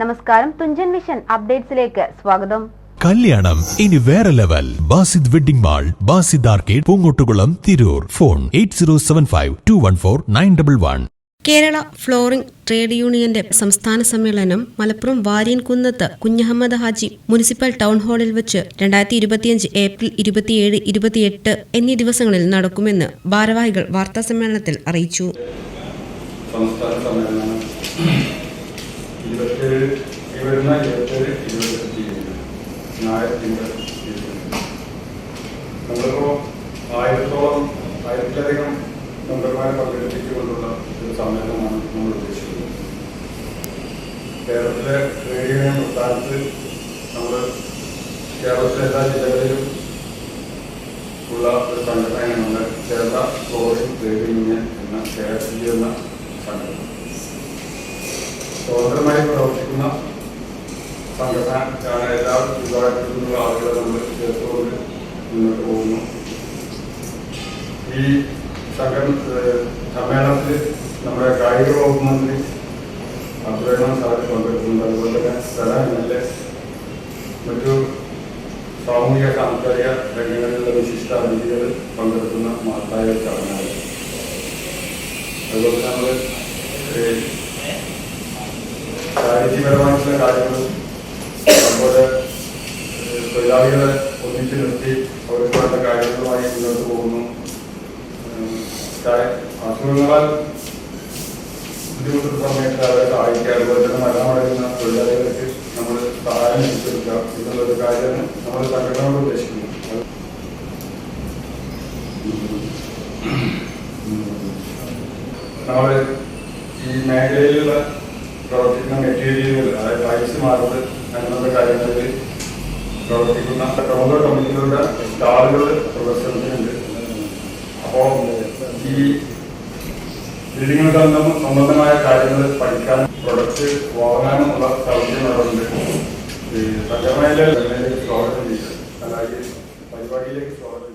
നമസ്കാരം തുഞ്ചൻ വിഷൻ അപ്ഡേറ്റ്സിലേക്ക് സ്വാഗതം. കല്യാണം ഇനി വേറെ level. Basid wedding mall Basid arcade Poongottukulam Tirur. Phone eight zero seven five two one four nine double one. Kerala flooring trade യൂണിയന്റെ സംസ്ഥാന സമ്മേളനം മലപ്പുറം വാര്യൻകുന്നത്ത് കുഞ്ഞഹമ്മദ് ഹാജി മുനിസിപ്പൽ ടൗൺ ഹാളിൽ വെച്ച് രണ്ടായിരത്തി ഇരുപത്തിയഞ്ച് ഏപ്രിൽ ഇരുപത്തിയേഴ് ഇരുപത്തിയെട്ട് എന്നീ ദിവസങ്ങളിൽ നടക്കുമെന്ന് ഭാരവാഹികൾ വാർത്താ സമ്മേളനത്തിൽ അറിയിച്ചു. സംസ്ഥാന സമ്മേളനം നമ്മളിപ്പോൾ ആയിരത്തോളം ആയിരത്തിലധികം മെമ്പർമാരെ പങ്കെടുപ്പിച്ചുകൊണ്ടുള്ള ഒരു സമ്മേളനമാണ് നമ്മൾ ഉദ്ദേശിക്കുന്നത്. കേരളത്തിലെ യൂണിയൻ പ്രസ്ഥാനത്ത് നമ്മൾ കേരളത്തിലെ എല്ലാ ജില്ലകളിലും ഉള്ള ഒരു സംഘടനയാണ് കേരള ഫ്ലോറിംഗ് ട്രേഡ് യൂണിയൻ എന്ന കെ എന്ന സംഘടന. സ്വതന്ത്രമായി പ്രവർത്തിക്കുന്ന സംഘടന എല്ലാ വിഭാഗത്തിൽ നിന്നുള്ള മുന്നോട്ട് പോകുന്നു ഈ സംഘടന സമ്മേളനത്തിൽ നമ്മുടെ കായിക വകുപ്പ് മന്ത്രി അബ്ദുറഹ്മാൻ സാഹിബ് പങ്കെടുക്കുന്നുണ്ട്. അതുപോലെ തന്നെ സ്ഥല എം എൽ എ മറ്റു സാമൂഹിക സാംസ്കാരിക രംഗങ്ങളിലുള്ള വിശിഷ്ട അതിഥികൾ പങ്കെടുക്കുന്ന മഹത്തായ ചടങ്ങാണ്. അതുപോലെ നമ്മൾ രാജ്യപരമായിട്ടുള്ള കാര്യങ്ങൾ അതുപോലെ തൊഴിലാളികളെ ഒന്നിച്ചു നിർത്തി അവർക്ക് വേണ്ട കാര്യങ്ങളുമായി മുന്നോട്ട് പോകുന്നു. അസുഖങ്ങളാൽ ബുദ്ധിമുട്ടുന്ന സമയത്ത് അവരെ സഹായിക്കുക അതുപോലെ തന്നെ മരണമടയുന്ന തൊഴിലാളികൾക്ക് നമ്മൾ സഹായം കൊടുക്കുക എന്നുള്ളൊരു കാര്യമാണ് നമ്മൾ സംഘടനയോട് ഉദ്ദേശിക്കുന്നത് നമ്മൾ ഈ മേഖലയിലുള്ള പ്രവർത്തിക്കുന്ന മെറ്റീരിയലുകൾ അതായത് പൈസ മാറുന്നത് അങ്ങനെയുള്ള കാര്യങ്ങളിൽ പ്രവർത്തിക്കുന്ന ടൗണോ കമ്പനികളുടെ സ്റ്റാളുകൾ പ്രദർശനത്തിനുണ്ട്. അപ്പോൾ ഈ ബിൽഡിങ്ങുകൾ സംബന്ധം- സംബന്ധമായ കാര്യങ്ങൾ പഠിക്കാൻ പ്രൊഡക്റ്റ് വാങ്ങാനുമുള്ള സൗകര്യം നടന്നുണ്ട് ഘടനയിലേക്ക് സ്വാഗതം ചെയ്യും അതായത് പരിപാടിയിലേക്ക് സ്വാഗതം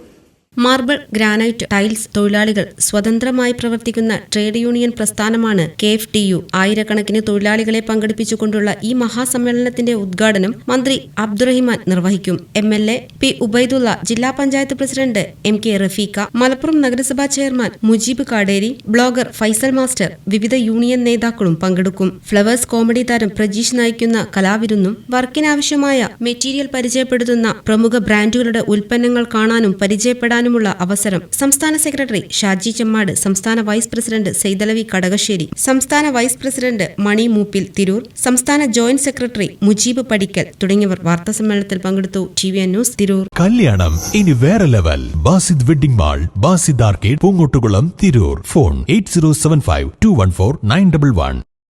മാർബിൾ ഗ്രാനൈറ്റ് ടൈൽസ് തൊഴിലാളികൾ സ്വതന്ത്രമായി പ്രവർത്തിക്കുന്ന ട്രേഡ് യൂണിയൻ പ്രസ്ഥാനമാണ് കെ എഫ് ടി യു. ആയിരക്കണക്കിന് തൊഴിലാളികളെ പങ്കെടുപ്പിച്ചുകൊണ്ടുള്ള ഈ മഹാസമ്മേളനത്തിന്റെ ഉദ്ഘാടനം മന്ത്രി അബ്ദുറഹിമാൻ നിർവഹിക്കും. M L A P Ubaidulla ജില്ലാ panchayat president M K Rafeeq Malappuram നഗരസഭാ chairman Mujeeb Kaderi blogger Faisal master വിവിധ യൂണിയൻ നേതാക്കളും പങ്കെടുക്കും. ഫ്ലവേഴ്സ് കോമഡി താരം പ്രജീഷ് നയിക്കുന്ന കലാവിരുന്നും വർക്കിനാവശ്യമായ മെറ്റീരിയൽ പരിചയപ്പെടുത്തുന്ന പ്രമുഖ ബ്രാൻഡുകളുടെ ഉൽപ്പന്നങ്ങൾ കാണാനും പരിചയപ്പെടാനുമുള്ള അവസരം സംസ്ഥാന സെക്രട്ടറി ഷാജി ചെമ്മാട് സംസ്ഥാന വൈസ് പ്രസിഡന്റ് സെയ്തലവി കടകശ്ശേരി സംസ്ഥാന വൈസ് പ്രസിഡന്റ് മണി മൂപ്പിൽ തിരൂർ സംസ്ഥാന ജോയിന്റ് സെക്രട്ടറി മുജീബ് പടിക്കൽ തുടങ്ങിയവർ വാർത്താ സമ്മേളനത്തിൽ പങ്കെടുത്തു. T V news Tirur. കല്യാണം ഇനി വേറെ level. Basid wedding mall Basid arcade Poongottukulam Tirur. Phone eight zero seven five two one four nine double one.